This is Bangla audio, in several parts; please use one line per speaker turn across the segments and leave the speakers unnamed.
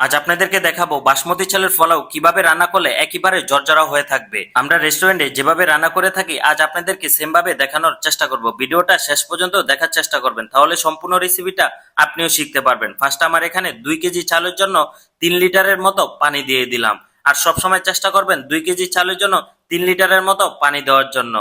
আজ আপনাদেরকে দেখাবো বাসমতি চালের পোলাও কীভাবে রান্না করলে একেবারে জর্জরা হয়ে থাকবে। আমরা রেস্টুরেন্টে যেভাবে রান্না করে থাকি, আজ আপনাদেরকে সেম ভাবে দেখানোর চেষ্টা করব। ভিডিওটা শেষ পর্যন্ত দেখার চেষ্টা করবেন, তাহলে সম্পূর্ণ রেসিপিটা আপনিও শিখতে পারবেন। ফার্স্ট আমার এখানে দুই কেজি চালের জন্য তিন লিটারের মতো পানি দিয়ে দিলাম। আর সবসময় চেষ্টা করবেন দুই কেজি চালের জন্য তিন লিটারের মতো পানি দেওয়ার জন্য।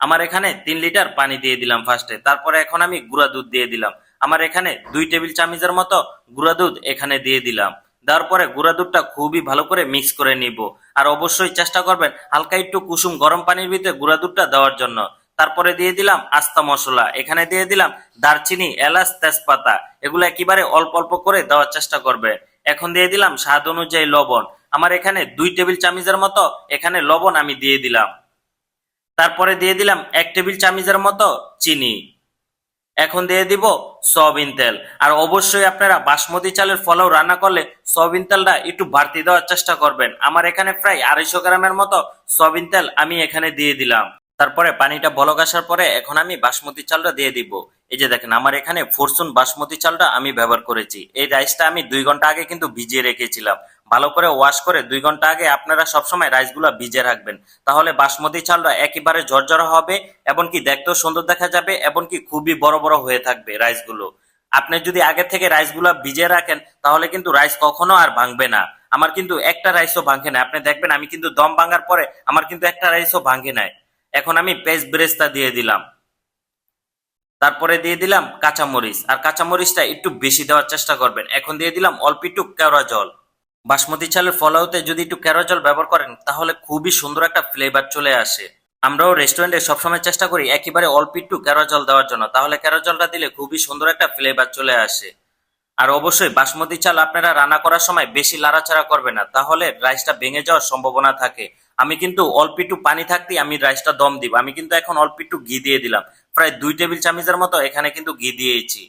আমার এখানে তিন লিটার পানি দিয়ে দিলাম ফার্স্টে তারপরে এখন আমি গুঁড়া দুধ দিয়ে দিলাম। আমার এখানে দুই টেবিল চামচের মতো গুঁড়া দুধ এখানে দিয়ে দিলাম। দেওয়ার পরে গুঁড়া দুধটা খুবই ভালো করে মিক্স করে নিব। আর অবশ্যই চেষ্টা করবেন হালকা একটু কুসুম গরম পানির ভিতরে গুঁড়া দুধটা দেওয়ার জন্য। তারপরে দিয়ে দিলাম আস্তা মশলা। এখানে দিয়ে দিলাম দারচিনি, এলাচ, তেজপাতা। এগুলো একেবারে অল্প অল্প করে দেওয়ার চেষ্টা করবে। এখন দিয়ে দিলাম স্বাদ অনুযায়ী লবণ। আমার এখানে দুই টেবিল চামচের মতো এখানে লবণ আমি দিয়ে দিলাম। তারপরে দিয়ে দিলাম এক টেবিল চামচের মতো চিনি। এখন দিয়ে দিব সয়াবিন তেল। আর অবশ্যই আপনারা বাসমতি চালের ফলাও রান্না করলে সয়াবিন তেলটা একটু বাড়তি দেওয়ার চেষ্টা করবেন। আমার এখানে প্রায় আড়াইশো গ্রামের মতো সয়াবিন তেল আমি এখানে দিয়ে দিলাম। তারপরে পানিটা বলক আসার পরে এখন আমি বাসমতি চালটা দিয়ে দিব। এই যে দেখেন, আমার এখানে ফরচুন বাসমতি চালটা আমি ব্যবহার করেছি। এই রাইসটা আমি দুই ঘণ্টা আগে কিন্তু ভিজিয়ে রেখেছিলাম। ভালো করে ওয়াশ করে দুই ঘণ্টা আগে আপনারা সবসময় রাইসগুলো ভিজে রাখবেন। তাহলে বাসমতি চালটা একেবারে ঝরঝরা হবে, এমনকি দেখতেও সুন্দর দেখা যাবে, এমনকি খুবই বড় বড় হয়ে থাকবে রাইসগুলো। আপনি যদি আগে থেকে রাইসগুলো ভিজিয়ে রাখেন, তাহলে কিন্তু রাইস কখনো আর ভাঙবে না। আমার কিন্তু একটা রাইসও ভাঙে না। আপনি দেখবেন, আমি কিন্তু দম ভাঙার পরে আমার কিন্তু একটা রাইসও ভাঙে নাই। এখন আমি পেস্ট ব্রেস্তা দিয়ে দিলাম। তারপরে দিয়ে দিলাম কাঁচামরিচ। আর কাঁচামরিচটা একটু বেশি দেওয়ার চেষ্টা করবেন। এখন দিয়ে দিলাম অল্প একটু কেওড়া জল। বাসমতি চালের ফলাওতে যদি একটু কেওড়া জল ব্যবহার করেন, তাহলে খুবই সুন্দর একটা ফ্লেভার চলে আসে। আমরাও রেস্টুরেন্টে সবসময় চেষ্টা করি একেবারে অল্প একটু কেওড়া জল দেওয়ার জন্য, তাহলে কেওড়া জলটা দিলে খুবই সুন্দর একটা ফ্লেভার চলে আসে। আর অবশ্যই বাসমতি চাল আপনারা রান্না করার সময় বেশি লাড়াচাড়া করবে না, তাহলে রাইসটা ভেঙে যাওয়ার সম্ভাবনা থাকে। আমি কিন্তু অল্প একটু পানি থাকতেই আমি রাইসটা দম দিব। আমি কিন্তু এখন অল্প একটু ঘি দিয়ে দিলাম। প্রায় দুই টেবিল চামচের মতো এখানে কিন্তু ঘি দিয়েছি।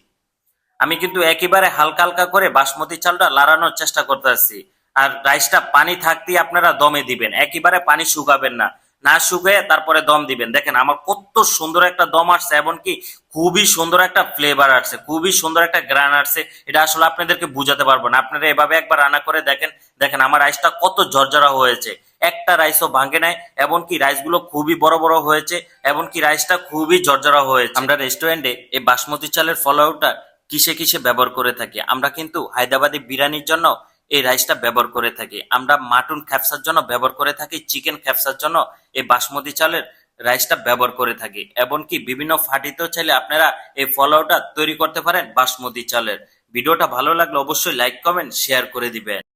আমি কিন্তু একেবারে হালকা হালকা করে বাসমতি চালটা লাড়ানোর চেষ্টা করতেছি। আর রাইসটা পানি থাকতেই আপনারা দমে দিবেন। একেবারে পানি শুকাবেন না। না শুকিয়ে তারপরে দম দিবেন। দেখেন আমার কত সুন্দর একটা দম আসছে, এমনকি খুবই সুন্দর একটা ফ্লেভার আসছে, খুবই সুন্দর একটা গ্রান আসছে। এটা আসলে আপনাদেরকে বুঝাতে পারব না। আপনারা এভাবে একবার রান্না করে দেখেন। দেখেন আমার রাইসটা কত জর্জরা হয়েছে। একটা রাইসও ভাঙে নাই, এমনকি রাইসগুলো খুবই বড় বড় হয়েছে, এমনকি রাইসটা খুবই জর্জরা হয়েছে। আমরা রেস্টুরেন্টে এই বাসমতি চালের ফলাওটা কিসে কিসে ব্যবহার করে থাকি? আমরা কিন্তু হায়দ্রাবাদি বিরিয়ানির জন্য এই রাইসটা ব্যবহার করে থাকি। আমরা মাটন খ্যাপসার জন্য ব্যবহার করে থাকি চিকেন খ্যাপসার জন্য এই বাসমতি চালের রাইসটা ব্যবহার করে থাকি। এমনকি বিভিন্ন ফাটিতেও চাইলে আপনারা এই ফলাওটা তৈরি করতে পারেন বাসমতি চালের। ভিডিওটা ভালো লাগলে অবশ্যই লাইক কমেন্ট শেয়ার করে দিবেন।